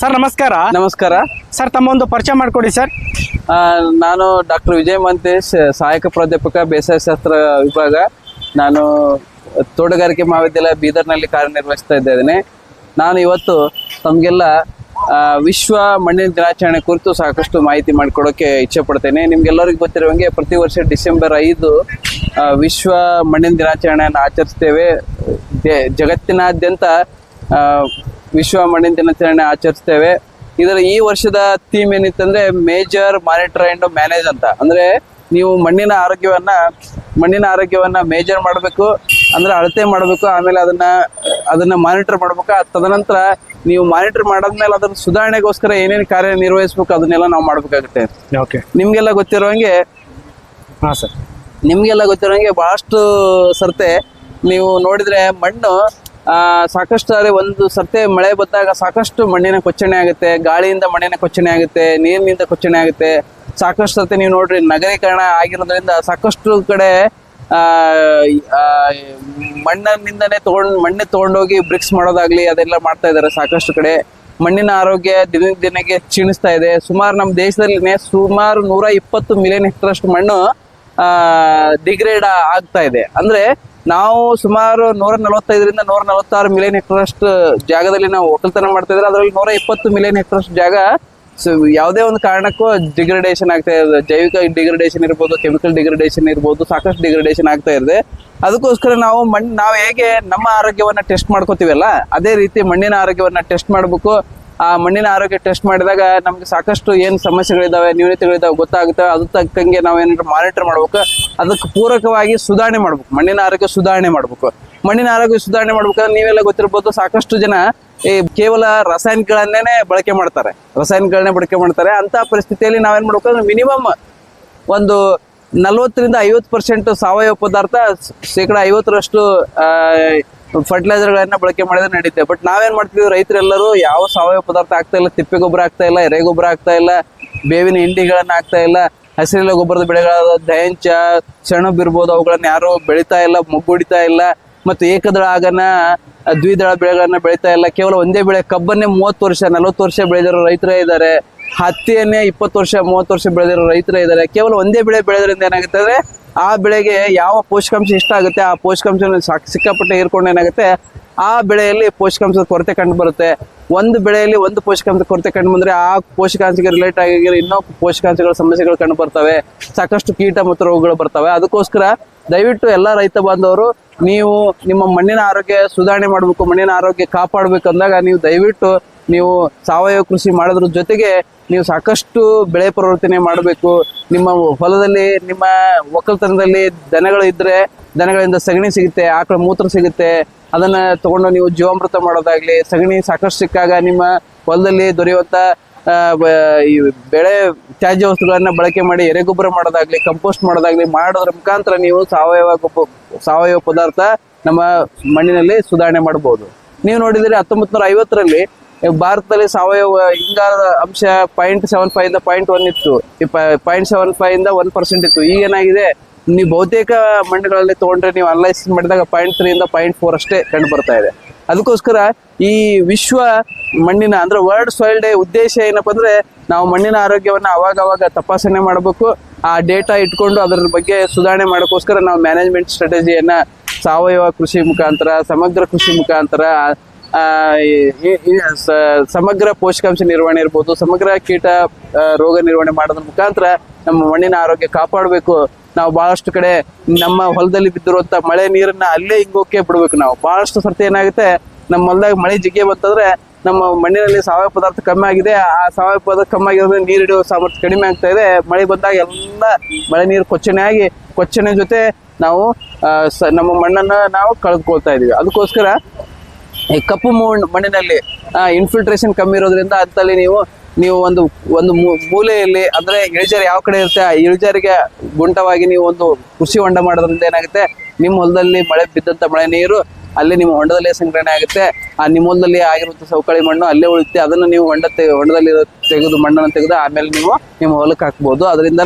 Sir ನಮಸ್ಕಾರ. ನಮಸ್ಕಾರ. Sir ತಮ್ಮ ಒಂದು ಪರಿಚಯ ಮಾಡಿಕೊಡಿ ಸರ್. ನಾನು ಡಾಕ್ಟರ್ ವಿಜಯ್ ಮಂತೇಶ್ ಸಹಾಯಕ ಪ್ರಾಧ್ಯಾಪಕ ಬೇಸಾಯ ಶಾಸ್ತ್ರ ವಿಭಾಗ. ನಾನು ತೋಟಗಾರಿಕೆ ಮಹಾವಿದ್ಯಾಲಯ ಬೀದರ್ನಲ್ಲಿ ಕಾರ್ಯನಿರ್ವಹಿಸ್ತಾ ಇದ್ದೇನೆ. ನಾನು ಇವತ್ತು ತಮಗೆಲ್ಲ ವಿಶ್ವ ಮಣ್ಣಿನ ದಿನಾಚರಣೆ ಕುರಿತು ಸಾಕಷ್ಟು ಮಾಹಿತಿ ಮಾಡಿಕೊಡೋಕೆ ಇಚ್ಛೆ ಪಡ್ತೇನೆ. ನಿಮ್ಗೆಲ್ಲರಿಗೂ ಗೊತ್ತಿರುವಂಗೆ ಪ್ರತಿ ವರ್ಷ ಡಿಸೆಂಬರ್ ಐದು ವಿಶ್ವ ಮಣ್ಣಿನ ದಿನಾಚರಣೆಯನ್ನು ಆಚರಿಸ್ತೇವೆ. ಜಗತ್ತಿನಾದ್ಯಂತ ವಿಶ್ವ ಮಣ್ಣಿನ ದಿನಾಚರಣೆ ಆಚರಿಸ್ತೇವೆ. ಇದರ ಈ ವರ್ಷದ ಥೀಮ್ ಏನಿತ್ತಂದ್ರೆ ಮೇಜರ್ ಮಾನಿಟರ್ ಅಂಡ್ ಮ್ಯಾನೇಜ್ ಅಂತ. ಅಂದ್ರೆ ನೀವು ಮಣ್ಣಿನ ಆರೋಗ್ಯವನ್ನ ಮಣ್ಣಿನ ಆರೋಗ್ಯವನ್ನ ಮೇಜರ್ ಮಾಡಬೇಕು ಅಂದ್ರೆ ಅಳತೆ ಮಾಡಬೇಕು ಆಮೇಲೆ ಅದನ್ನ ಅದನ್ನ ಮಾನಿಟರ್ ಮಾಡ್ಬೇಕು. ತದನಂತರ ನೀವು ಮಾನಿಟರ್ ಮಾಡಾದ್ಮೇಲೆ ಅದನ್ನ ಸುಧಾರಣೆಗೋಸ್ಕರ ಏನೇನು ಕಾರ್ಯ ನಿರ್ವಹಿಸ್ಬೇಕು ಅದನ್ನೆಲ್ಲ ನಾವು ಮಾಡ್ಬೇಕಾಗುತ್ತೆ. ಓಕೆ. ನಿಮ್ಗೆಲ್ಲ ಗೊತ್ತಿರುವಂಗೆ ಹಾ ಸರ್. ನಿಮ್ಗೆಲ್ಲ ಗೊತ್ತಿರೋಂಗೆ ಬಹಳಷ್ಟು ಸರ್ತೆ ನೀವು ನೋಡಿದ್ರೆ ಮಣ್ಣು ಸಾಕಷ್ಟು ಆದರೆ ಒಂದು ಸರ್ತೆ ಮಳೆ ಬಂದಾಗ ಸಾಕಷ್ಟು ಮಣ್ಣಿನ ಕೊಚ್ಚಣೆ ಆಗುತ್ತೆ, ಗಾಳಿಯಿಂದ ಮಣ್ಣಿನ ಕೊಚ್ಚಣೆ ಆಗುತ್ತೆ, ನೀರಿನಿಂದ ಕೊಚ್ಚಣೆ ಆಗುತ್ತೆ. ಸಾಕಷ್ಟು ಸರ್ತೆ ನೀವು ನೋಡ್ರಿ, ನಗರೀಕರಣ ಆಗಿರೋದ್ರಿಂದ ಸಾಕಷ್ಟು ಕಡೆ ಮಣ್ಣಿನಿಂದನೇ ತಗೊಂಡು, ಮಣ್ಣೆ ತಗೊಂಡೋಗಿ ಬ್ರಿಕ್ಸ್ ಮಾಡೋದಾಗ್ಲಿ ಅದೆಲ್ಲ ಮಾಡ್ತಾ ಇದ್ದಾರೆ ಸಾಕಷ್ಟು ಕಡೆ. ಮಣ್ಣಿನ ಆರೋಗ್ಯ ದಿನ ದಿನಕ್ಕೆ ಕ್ಷೀಣಿಸ್ತಾ ಇದೆ. ಸುಮಾರು ನಮ್ಮ ದೇಶದಲ್ಲಿ ಸುಮಾರು ನೂರ ಇಪ್ಪತ್ತು ಮಿಲಿಯನ್ ಹೆಕ್ಟರಷ್ಟು ಮಣ್ಣು ಡಿಗ್ರೇಡ್ ಆಗ್ತಾ ಇದೆ. ಅಂದ್ರೆ ನಾವು ಸುಮಾರು ನೂರ ನಲವತ್ತೈದರಿಂದ ನೂರ ನಲವತ್ತಾರು ಮಿಲಿಯನ್ ಹೆಕ್ಟರಷ್ಟು ಜಾಗದಲ್ಲಿ ನಾವು ಒಕ್ಕಲ್ತನ ಮಾಡ್ತಾ ಇದ್ರೆ ಅದರಲ್ಲಿ ನೂರ ಇಪ್ಪತ್ತು ಮಿಲಿಯನ್ ಹೆಕ್ಟರಷ್ಟು ಜಾಗ ಸೊ ಯಾವುದೇ ಒಂದು ಕಾರಣಕ್ಕೂ ಡಿಗ್ರೇಡೇಷನ್ ಆಗ್ತಾ ಇರೋದು. ಜೈವಿಕ ಡಿಗ್ರೇಡೇಷನ್ ಇರ್ಬೋದು ಕೆಮಿಕಲ್ ಡಿಗ್ರೇಡೇಷನ್ ಇರ್ಬೋದು, ಸಾಕಷ್ಟು ಡಿಗ್ರೇಡೇಷನ್ ಆಗ್ತಾ ಇದೆ ಅದಕ್ಕೋಸ್ಕರ ನಾವು ಮಣ್ಣು ನಾವು ಹೇಗೆ ನಮ್ಮ ಆರೋಗ್ಯವನ್ನ ಟೆಸ್ಟ್ ಮಾಡ್ಕೋತೀವಲ್ಲ, ಅದೇ ರೀತಿ ಮಣ್ಣಿನ ಆರೋಗ್ಯವನ್ನು ಟೆಸ್ಟ್ ಮಾಡಬೇಕು. ಆ ಮಣ್ಣಿನ ಆರೋಗ್ಯ ಟೆಸ್ಟ್ ಮಾಡಿದಾಗ ನಮ್ಗೆ ಸಾಕಷ್ಟು ಏನು ಸಮಸ್ಯೆಗಳಿದಾವೆ, ನ್ಯೂನತೆಗಳಿದಾವೆ ಗೊತ್ತಾಗುತ್ತೆ. ಅದು ತಕ್ಕಂಗೆ ನಾವು ಏನಾದ್ರು ಮಾನಿಟರ್ ಮಾಡ್ಬೇಕು. ಅದಕ್ಕೆ ಪೂರಕವಾಗಿ ಸುಧಾರಣೆ ಮಾಡ್ಬೇಕು. ಮಣ್ಣಿನ ಆರೋಗ್ಯ ಸುಧಾರಣೆ ಮಾಡ್ಬೇಕು. ಮಣ್ಣಿನ ಆರೋಗ್ಯ ಸುಧಾರಣೆ ಮಾಡ್ಬೇಕಾದ್ರೆ ನೀವೆಲ್ಲ ಗೊತ್ತಿರ್ಬೋದು ಸಾಕಷ್ಟು ಜನ ಈ ಕೇವಲ ರಾಸಾಯನಿಕಗಳನ್ನೇ ಬಳಕೆ ಮಾಡ್ತಾರೆ. ರಾಸಾಯನಿಕಗಳನ್ನೇ ಬಳಕೆ ಮಾಡ್ತಾರೆ. ಅಂತ ಪರಿಸ್ಥಿತಿಯಲ್ಲಿ ನಾವೇನ್ ಮಾಡ್ಬೇಕು ಅಂದ್ರೆ ಮಿನಿಮಮ್ ಒಂದು ನಲ್ವತ್ತರಿಂದ ಐವತ್ತು ಪರ್ಸೆಂಟ್ ಸಾವಯವ ಪದಾರ್ಥ ಶೇಕಡ ಐವತ್ತರಷ್ಟು ಫರ್ಟಿಲೈಸರ್ಗಳನ್ನ ಬಳಕೆ ಮಾಡಿದ್ರೆ ನಡೀತೆ. ಬಟ್ ನಾವೇನ್ ಮಾಡ್ತೀವಿ, ರೈತರೆಲ್ಲರೂ ಯಾವ ಸಾವಯವ ಪದಾರ್ಥ ಆಗ್ತಾ ಇಲ್ಲ, ತಿಪ್ಪೆ ಗೊಬ್ಬರ ಆಗ್ತಾ ಇಲ್ಲ, ಎರೆ ಗೊಬ್ಬರ ಆಗ್ತಾ ಇಲ್ಲ, ಬೇವಿನ ಹಿಂಡಿಗಳನ್ನ ಆಗ್ತಾ ಇಲ್ಲ, ಹಸಿರೆಲೆ ಗೊಬ್ಬರದ ಬೆಳೆಗಳಾದ ದಯಂಚ ಸೆಣಬ್ ಇರ್ಬೋದು, ಅವುಗಳನ್ನ ಯಾರು ಬೆಳಿತಾ ಇಲ್ಲ ಮುಗ್ಗುಡಿತಾ ಇಲ್ಲ, ಮತ್ತು ಏಕದಳ ಆಗನ, ದ್ವಿದಳ ಬೆಳೆಗಳನ್ನ ಬೆಳಿತಾ ಇಲ್ಲ. ಕೇವಲ ಒಂದೇ ಬೆಳೆ, ಕಬ್ಬನ್ನೇ ಮೂವತ್ತು ವರ್ಷ, ನಲವತ್ತು ವರ್ಷ ಬೆಳೆದಿರೋ ರೈತರೇ ಇದ್ದಾರೆ. ಹತ್ತಿಯನ್ನೇ ಇಪ್ಪತ್ತು ವರ್ಷ, ಮೂವತ್ತು ವರ್ಷ ಬೆಳೆದಿರೋ ರೈತರೇ ಇದ್ದಾರೆ. ಕೇವಲ ಒಂದೇ ಬೆಳೆ ಬೆಳೆದ್ರಿಂದ ಏನಾಗುತ್ತೆ ಅಂದ್ರೆ ಆ ಬೆಳೆಗೆ ಯಾವ ಪೋಷಕಾಂಶ ಇಷ್ಟ ಆಗುತ್ತೆ, ಆ ಪೋಷಕಾಂಶ ಸಿಕ್ಕಾಪಟ್ಟೆ ಹೀರ್ಕೊಂಡು ಏನಾಗುತ್ತೆ, ಆ ಬೆಳೆಯಲ್ಲಿ ಪೋಷಕಾಂಶದ ಕೊರತೆ ಕಂಡು ಬರುತ್ತೆ. ಒಂದು ಬೆಳೆಯಲ್ಲಿ ಒಂದು ಪೋಷಕಾಂಶ ಕೊರತೆ ಕಂಡು ಬಂದ್ರೆ ಆ ಪೋಷಕಾಂಶಕ್ಕೆ ರಿಲೇಟ್ ಆಗಿರೋ ಇನ್ನೂ ಪೋಷಕಾಂಶಗಳ ಸಮಸ್ಯೆಗಳು ಕಂಡು ಬರ್ತವೆ. ಸಾಕಷ್ಟು ಕೀಟ ಮತ್ತು ರೋಗಗಳು ಬರ್ತವೆ. ಅದಕ್ಕೋಸ್ಕರ ದಯವಿಟ್ಟು ಎಲ್ಲ ರೈತ ಬಾಂಧವರು, ನೀವು ನಿಮ್ಮ ಮಣ್ಣಿನ ಆರೋಗ್ಯ ಸುಧಾರಣೆ ಮಾಡಬೇಕು, ಮಣ್ಣಿನ ಆರೋಗ್ಯ ಕಾಪಾಡಬೇಕು ಅಂದಾಗ ನೀವು ದಯವಿಟ್ಟು ನೀವು ಸಾವಯವ ಕೃಷಿ ಮಾಡೋದ್ರ ಜೊತೆಗೆ ನೀವು ಸಾಕಷ್ಟು ಬೆಳೆ ಪರಿವರ್ತನೆ ಮಾಡಬೇಕು. ನಿಮ್ಮ ಹೊಲದಲ್ಲಿ, ನಿಮ್ಮ ಒಕ್ಕಲ್ತನದಲ್ಲಿ ದನಗಳು ಇದ್ದರೆ ದನಗಳಿಂದ ಸಗಣಿ ಸಿಗುತ್ತೆ, ಆಕಳ ಮೂತ್ರ ಸಿಗುತ್ತೆ. ಅದನ್ನ ತಗೊಂಡು ನೀವು ಜೀವಾಮೃತ ಮಾಡೋದಾಗ್ಲಿ, ಸಗಣಿ ಸಾಕಷ್ಟು ಸಿಕ್ಕಾಗ ನಿಮ್ಮ ಹೊಲದಲ್ಲಿ ದೊರೆಯುವಂಥ ಈ ಬೆಳೆ ತ್ಯಾಜ್ಯ ವಸ್ತುಗಳನ್ನ ಬಳಕೆ ಮಾಡಿ ಎರೆಗೊಬ್ಬರ ಮಾಡೋದಾಗ್ಲಿ ಕಂಪೋಸ್ಟ್ ಮಾಡೋದಾಗ್ಲಿ ಮಾಡೋದ್ರ ಮುಖಾಂತರ ನೀವು ಸಾವಯವ ಗೊಬ್ಬ, ಸಾವಯವ ಪದಾರ್ಥ ನಮ್ಮ ಮಣ್ಣಿನಲ್ಲಿ ಸುಧಾರಣೆ ಮಾಡಬಹುದು ನೀವು ನೋಡಿದ್ರೆ ಹತ್ತೊಂಬತ್ತು ನೂರ ಐವತ್ತರಲ್ಲಿ ಭಾರತದಲ್ಲಿ ಸಾವಯವ ಇಂಗಾಲದ ಅಂಶ ಪಾಯಿಂಟ್ ಸೆವೆನ್ ಫೈವ್ ಇಂದ ಪಾಯಿಂಟ್ ಒನ್ ಇತ್ತು. ಪಾಯಿಂಟ್ ಸೆವೆನ್ ಫೈವ್ ಇಂದ ಒನ್ ಪರ್ಸೆಂಟ್ ಇತ್ತು. ಈಗ ಏನಾಗಿದೆ? ನೀವು ಬಹುತೇಕ ಮಣ್ಣುಗಳಲ್ಲಿ ತಗೊಂಡ್ರೆ ನೀವು ಅನಲೈಸ್ ಮಾಡಿದಾಗ ಪಾಯಿಂಟ್ ತ್ರೀ ಇಂದ ಪಾಯಿಂಟ್ ಫೋರ್ ಅಷ್ಟೇ ಕಂಡು ಬರ್ತಾ ಇದೆ. ಅದಕ್ಕೋಸ್ಕರ ಈ ವಿಶ್ವ ಮಣ್ಣಿನ ಅಂದ್ರೆ ವರ್ಲ್ಡ್ ಸಾಯಿಲ್ ಡೇ ಉದ್ದೇಶ ಏನಪ್ಪ ಅಂದ್ರೆ ನಾವು ಮಣ್ಣಿನ ಆರೋಗ್ಯವನ್ನ ಅವಾಗ ಅವಾಗ ತಪಾಸಣೆ ಮಾಡಬೇಕು. ಆ ಡೇಟಾ ಇಟ್ಕೊಂಡು ಅದರ ಬಗ್ಗೆ ಸುಧಾರಣೆ ಮಾಡೋಕ್ಕೋಸ್ಕರ ನಾವು ಮ್ಯಾನೇಜ್ಮೆಂಟ್ ಸ್ಟ್ರಾಟಜಿಯನ್ನ ಸಾವಯವ ಕೃಷಿ ಮುಖಾಂತರ, ಸಮಗ್ರ ಕೃಷಿ ಮುಖಾಂತರ ಸಮಗ್ರ ಪೋಷಕಾಂಶ ನಿರ್ವಹಣೆ ಇರ್ಬೋದು, ಸಮಗ್ರ ಕೀಟ ರೋಗ ನಿರ್ವಹಣೆ ಮಾಡೋದ್ರ ಮುಖಾಂತರ ನಮ್ಮ ಮಣ್ಣಿನ ಆರೋಗ್ಯ ಕಾಪಾಡಬೇಕು. ನಾವು ಬಹಳಷ್ಟು ಕಡೆ ನಮ್ಮ ಹೊಲದಲ್ಲಿ ಬಿದ್ದಿರುವಂತ ಮಳೆ ನೀರನ್ನ ಅಲ್ಲೇ ಹಿಂಗೋಕೆ ಬಿಡ್ಬೇಕು ನಾವು. ಬಹಳಷ್ಟು ಸರ್ತಿ ಏನಾಗುತ್ತೆ, ನಮ್ಮ ಹೊಲದಾಗ ಮಳೆ ಜಿಗ್ಗೆ ಬಂತಂದ್ರೆ ನಮ್ಮ ಮಣ್ಣಿನಲ್ಲಿ ಸಾವಯವ ಪದಾರ್ಥ ಕಮ್ಮಿ ಆಗಿದೆ. ಆ ಸಾವಯವ ಪದಾರ್ಥ ಕಮ್ಮಿ ಆಗಿರೋದ್ರಿಂದ ನೀರು ಸಾಮರ್ಥ್ಯ ಕಡಿಮೆ ಆಗ್ತಾ ಇದೆ. ಮಳೆ ಬಂದಾಗ ಎಲ್ಲ ಮಳೆ ನೀರು ಕೊಚ್ಚನೆ ಆಗಿ, ಕೊಚ್ಚನೆ ಜೊತೆ ನಾವು ನಮ್ಮ ಮಣ್ಣನ್ನ ನಾವು ಕಳೆದುಕೊಳ್ತಾ ಇದೀವಿ. ಅದಕ್ಕೋಸ್ಕರ ಈ ಕಪ್ಪು ಮಣ್ಣು ಮಣ್ಣಿನಲ್ಲಿ ಇನ್ಫಿಲ್ಟ್ರೇಷನ್ ಕಮ್ಮಿ ಇರೋದ್ರಿಂದ ಅದರಲ್ಲಿ ನೀವು ನೀವು ಒಂದು ಒಂದು ಮೂಲೆಯಲ್ಲಿ, ಅಂದ್ರೆ ಇಳಿಜಾರು ಯಾವ ಕಡೆ ಇರುತ್ತೆ, ಆ ಇಳಿಜಾರಿಗೆ ಗುಂಟವಾಗಿ ನೀವು ಒಂದು ಕೃಷಿ ಹೊಂಡ ಮಾಡೋದ್ರಿಂದ ಏನಾಗುತ್ತೆ, ನಿಮ್ಮ ಹೊಲದಲ್ಲಿ ಮಳೆ ಬಿದ್ದಂತ ಮಳೆ ನೀರು ಅಲ್ಲಿ ನಿಮ್ಮ ಹೊಂಡದಲ್ಲೇ ಸಂಗ್ರಹಣೆ ಆಗುತ್ತೆ. ಆ, ನಿಮ್ಮ ಹೊಲದಲ್ಲಿ ಆಗಿರುವಂಥ ಸವಕಳಿ ಮಣ್ಣು ಅಲ್ಲೇ ಉಳಿತೆ ಅದನ್ನು ನೀವು ಹೊಂಡ ಹೊಂಡದಲ್ಲಿ ತೆಗೆದು, ಮಣ್ಣನ್ನು ತೆಗೆದು ಆಮೇಲೆ ನೀವು ನಿಮ್ಮ ಹೊಲಕ್ಕೆ ಹಾಕ್ಬೋದು. ಅದರಿಂದ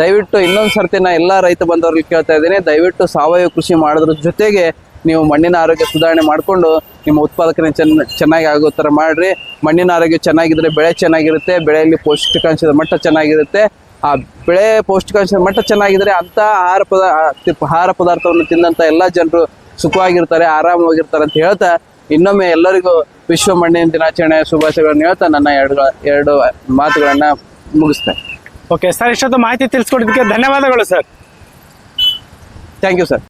ದಯವಿಟ್ಟು ಇನ್ನೊಂದು ಸರ್ತಿ ನಾ ಎಲ್ಲ ರೈತ ಬಂದವ್ರಿಗೆ ಕೇಳ್ತಾ ಇದ್ದೀನಿ, ದಯವಿಟ್ಟು ಸಾವಯವ ಕೃಷಿ ಮಾಡೋದ್ರ ಜೊತೆಗೆ ನೀವು ಮಣ್ಣಿನ ಆರೋಗ್ಯ ಸುಧಾರಣೆ ಮಾಡಿಕೊಂಡು ನಿಮ್ಮ ಉತ್ಪಾದಕನೇ ಚೆನ್ನ ಚೆನ್ನಾಗಿ ಆಗೋ ಥರ ಮಾಡ್ರಿ. ಮಣ್ಣಿನ ಆರೋಗ್ಯ ಚೆನ್ನಾಗಿದ್ದರೆ ಬೆಳೆ ಚೆನ್ನಾಗಿರುತ್ತೆ ಬೆಳೆಯಲ್ಲಿ ಪೌಷ್ಟಿಕಾಂಶದ ಮಟ್ಟ ಚೆನ್ನಾಗಿರುತ್ತೆ. ಆ ಬೆಳೆ ಪೌಷ್ಟಿಕಾಂಶದ ಮಟ್ಟ ಚೆನ್ನಾಗಿದ್ದರೆ ಅಂಥ ಆಹಾರ ಪದ ಆಹಾರ ಪದಾರ್ಥವನ್ನು ತಿಂದಂತ ಎಲ್ಲ ಜನರು ಸುಖವಾಗಿರ್ತಾರೆ ಆರಾಮವಾಗಿರ್ತಾರೆ ಅಂತ ಹೇಳ್ತಾ ಇನ್ನೊಮ್ಮೆ ಎಲ್ಲರಿಗೂ ವಿಶ್ವ ಮಣ್ಣಿನ ದಿನಾಚರಣೆಯ ಶುಭಾಶಯಗಳನ್ನು ಹೇಳ್ತಾ ನನ್ನ ಎರಡು ಎರಡು ಮಾತುಗಳನ್ನ ಮುಗಿಸ್ತೇನೆ. ಓಕೆ ಸರ್ ಇಷ್ಟೊಂದು ಮಾಹಿತಿ ತಿಳಿಸ್ಕೊಡೋದಕ್ಕೆ ಧನ್ಯವಾದಗಳು ಸರ್ ಥ್ಯಾಂಕ್ ಯು ಸರ್